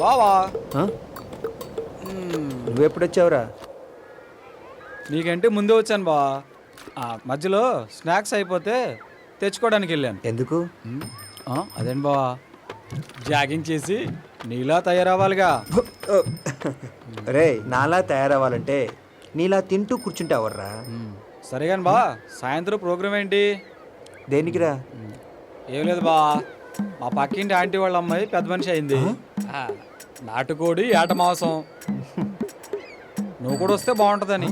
బావా? ఆ? నువ్వెప్పుడొచ్చావురా? నీకంటే ముందే వచ్చాను బా ఆ, మధ్యలో స్నాక్స్ అయిపోతే తెచ్చుకోవడానికి వెళ్ళాను ఎందుకు అదేంటి బావా? జాగింగ్ చేసి నీలా తయారవ్వాలిగా. రే నాలా తయారవ్వాలంటే నీలా తింటూ కూర్చుంటావర్రా సరే కానీ బా సాయంత్రం ప్రోగ్రామ్ ఏంటి? దేనికిరా? ఏం లేదు బా మా పక్కింటి ఆంటీ వాళ్ళ అమ్మాయి పెద్ద మనిషి అయింది. ఆ, నాటుకోడి ఏట మాంసం. నువ్వు కూడా వస్తే బాగుంటుందని.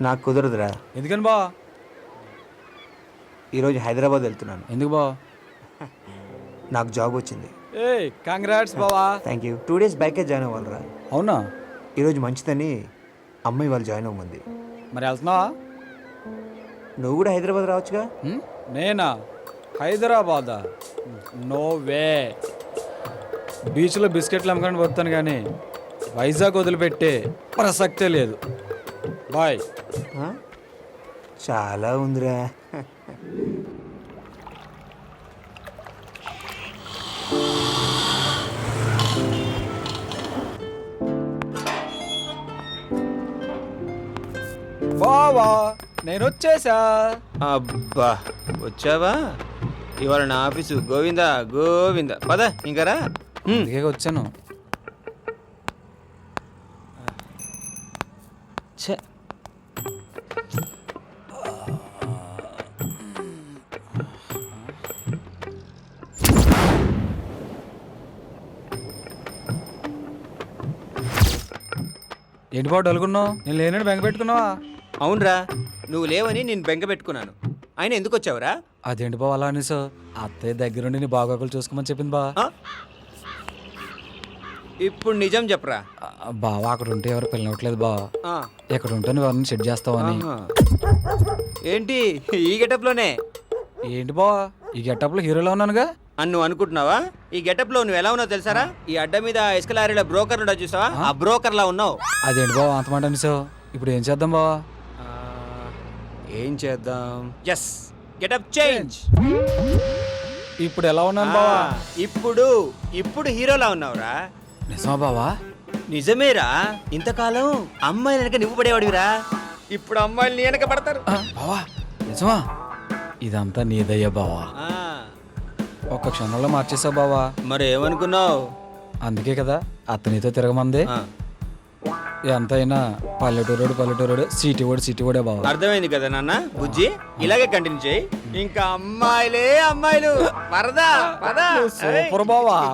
నాకు కుదరదురా. ఎందుకని బా? ఈరోజు హైదరాబాద్ వెళ్తున్నాను. ఎందుకు బా? నాకు జాబ్ వచ్చింది. ఏ కంగ్రాట్స్ బావా. థ్యాంక్ యూ టూ డేస్ బ్యాకే జాయిన్ అవ్వాలిరా. అవునా? ఈరోజు మంచిదని అమ్మాయి వాళ్ళు జాయిన్ అవ్వమంది. మరి వెళ్తున్నావా? నువ్వు కూడా హైదరాబాద్ రావచ్చుగా? నేనా? హైదరాబాదా? No way. బీచ్లో బిస్కెట్లు అమ్మకాన్ని పోతాను కానీ వైజాగ్ వదిలిపెట్టే ప్రసక్తే లేదు. బాయ్? చాలా ఉందిరా. బావా నేను వచ్చేసా అబ్బా వచ్చావా? ఇవాళ నా ఆఫీసు. గోవిందా గోవింద. పద ఇంకరా అందుకే వచ్చాను. ఛే. ఏంటి బావ డలుగున్నావు నేను లేనని బెంగ పెట్టుకున్నావా? అవునరా నువ్వు లేవని నేను బెంగ పెట్టుకున్నాను. ఆయన ఎందుకు వచ్చావురా? అదేంటి బావ అలా అనేసో అత్తయ్య దగ్గరుండి నీ బాగోగులు చూసుకోమని చెప్పింది బా ఆ? ఇప్పుడు నిజం చెప్పరా? బావ అక్కడ ఉంటే ఎవరు పిల్లనట్లేదు బా ఆ. ఎక్కడ ఉంటే నువ్వు ఎవరిని సెట్ చేస్తావని. ఏంటి? ఈ గెటప్లోనే? ఏంటి బావ? ఈ గెటప్లో హీరోలో ఉన్నానుగా? అని నువ్వు అనుకుంటున్నావా? ఈ గెటప్లో నువ్వు ఎలా ఉన్నావు తెలుసారా? ఈ అడ్డ మీద ఇసుక లారీలో బ్రోకర్ ఉంటా చూసావా? ఆ? బ్రోకర్ లా ఉన్నావు. అదేంటి బావ? అంత మాట అనేసో ఇప్పుడు ఏం చేద్దాం బావా? ఆ, ఏం చేద్దాం? ఎస్ గెటప్ చేంజ్ ఇప్పుడు ఎలా ఉన్నాను బావా? ఇప్పుడు ఇప్పుడు హీరోలా ఉన్నావురా. నిజమా బావా? నిజమేరా. ఇంతకాలం అమ్మాయిల వెనక నువ్వు పడేవాడివిరా. ఇప్పుడు అమ్మాయిలు నీ వెనక పడతారు. బావా నిజమా? ఇదంతా నీదయ్యా బావా. ఒక్క క్షణంలో మార్చేసావు బావా. మరి ఏమనుకున్నావు అందుకే కదా అతనితో తిరగమంది. ఆ, ఎంత అయినా పల్లెటూరుడు పల్లెటూరుడు సిటీ ఓడి సిటీ ఓడే బావా. అర్థమైంది కదా నాన్న బుజ్జి? ఇలాగే కంటిన్యూ చేయి. ఇంకా అమ్మాయిలే అమ్మాయిలు. పరదా పదా. సూపర్ బావా.